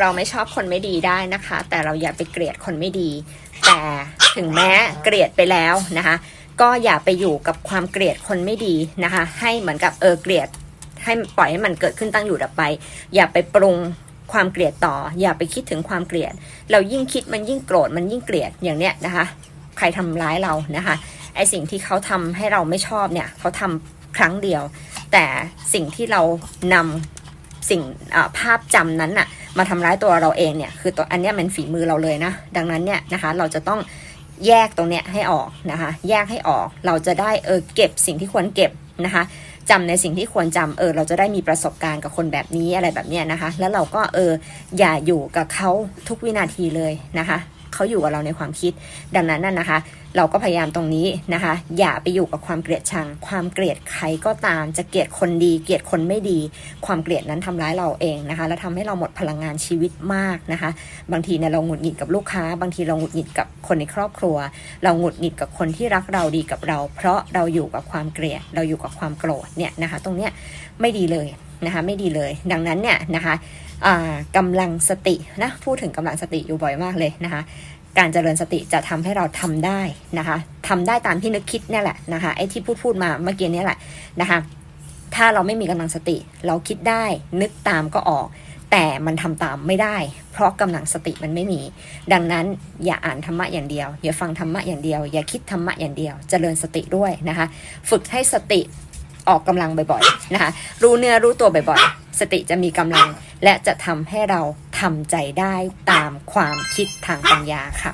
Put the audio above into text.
เราไม่ชอบคนไม่ดีได้นะคะ แต่เราอย่าไปเกลียดคนไม่ดี แต่ถึงแม้เกลียดไปแล้วนะคะ ก็อย่าไปอยู่กับความเกลียดคนไม่ดีนะคะ ให้เหมือนกับเออเกลียดให้ปล่อยให้มันเกิดขึ้นตั้งอยู่ดับไป อย่าไปปรุงความเกลียดต่อ อย่าไปคิดถึงความเกลียด เรายิ่งคิดมันยิ่งโกรธมันยิ่งเกลียดอย่างเนี้ยนะคะ ใครทำร้ายเรานะคะไอสิ่งที่เขาทำให้เราไม่ชอบเนี่ยเขาทำครั้งเดียว แต่สิ่งที่เรานำสิ่งภาพจำนั้นน่ะ มาทำร้ายตัวเราเองเนี่ยคือตัวอันนี้มันฝีมือเราเลยนะดังนั้นเนี่ยนะคะเราจะต้องแยกตรงเนี้ยให้ออกนะคะ แยกให้ออกเราจะได้เออเก็บสิ่งที่ควรเก็บนะคะจำในสิ่งที่ควรจำเออเราจะได้มีประสบการณ์กับคนแบบนี้อะไรแบบเนี้ยนะคะ แล้วเราก็เอออย่าอยู่กับเขาทุกวินาทีเลยนะคะ เขาอยู่กับเราในความคิด ดังนั้นน่ะนะคะ เราก็พยายามตรงนี้นะคะ อย่าไปอยู่กับความเกลียดชัง ความเกลียดใครก็ตาม จะเกลียดคนดี เกลียดคนไม่ดี ความเกลียดนั้นทำร้ายเราเองนะคะ แล้วทำให้เราหมดพลังงานชีวิตมากนะคะ บางทีเนี่ยเราหงุดหงิดกับลูกค้า บางทีเราหงุดหงิดกับคนในครอบครัว เราหงุดหงิดกับคนที่รักเราดีกับเรา เพราะเราอยู่กับความเกลียด เราอยู่กับความโกรธเนี่ยนะคะ ตรงเนี้ยไม่ดีเลยนะคะ ไม่ดีเลย ดังนั้นเนี่ยนะคะ กำลังสตินะพูดถึงกำลังสติอยู่บ่อยมากเลยนะคะ การเจริญสติจะทำให้เราทำได้นะคะทำได้ตามที่นึกคิดเนี่ยแหละนะคะไอ้ที่พูดพูดมาเมื่อกี้นี่แหละนะคะถ้าเราไม่มีกำลังสติ เราคิดได้นึกตามก็ออก แต่มันทำตามไม่ได้ เพราะกำลังสติมันไม่มี ดังนั้นอย่าอ่านธรรมะอย่างเดียว อย่าฟังธรรมะอย่างเดียว อย่าคิดธรรมะอย่างเดียวเจริญสติด้วยนะคะ ฝึกให้สติออกกำลังบ่อยๆนะคะรู้เนื้อรู้ตัวบ่อยๆ สติจะมีกำลัง และจะทำให้เราทำใจได้ตามความคิดทางปัญญาค่ะ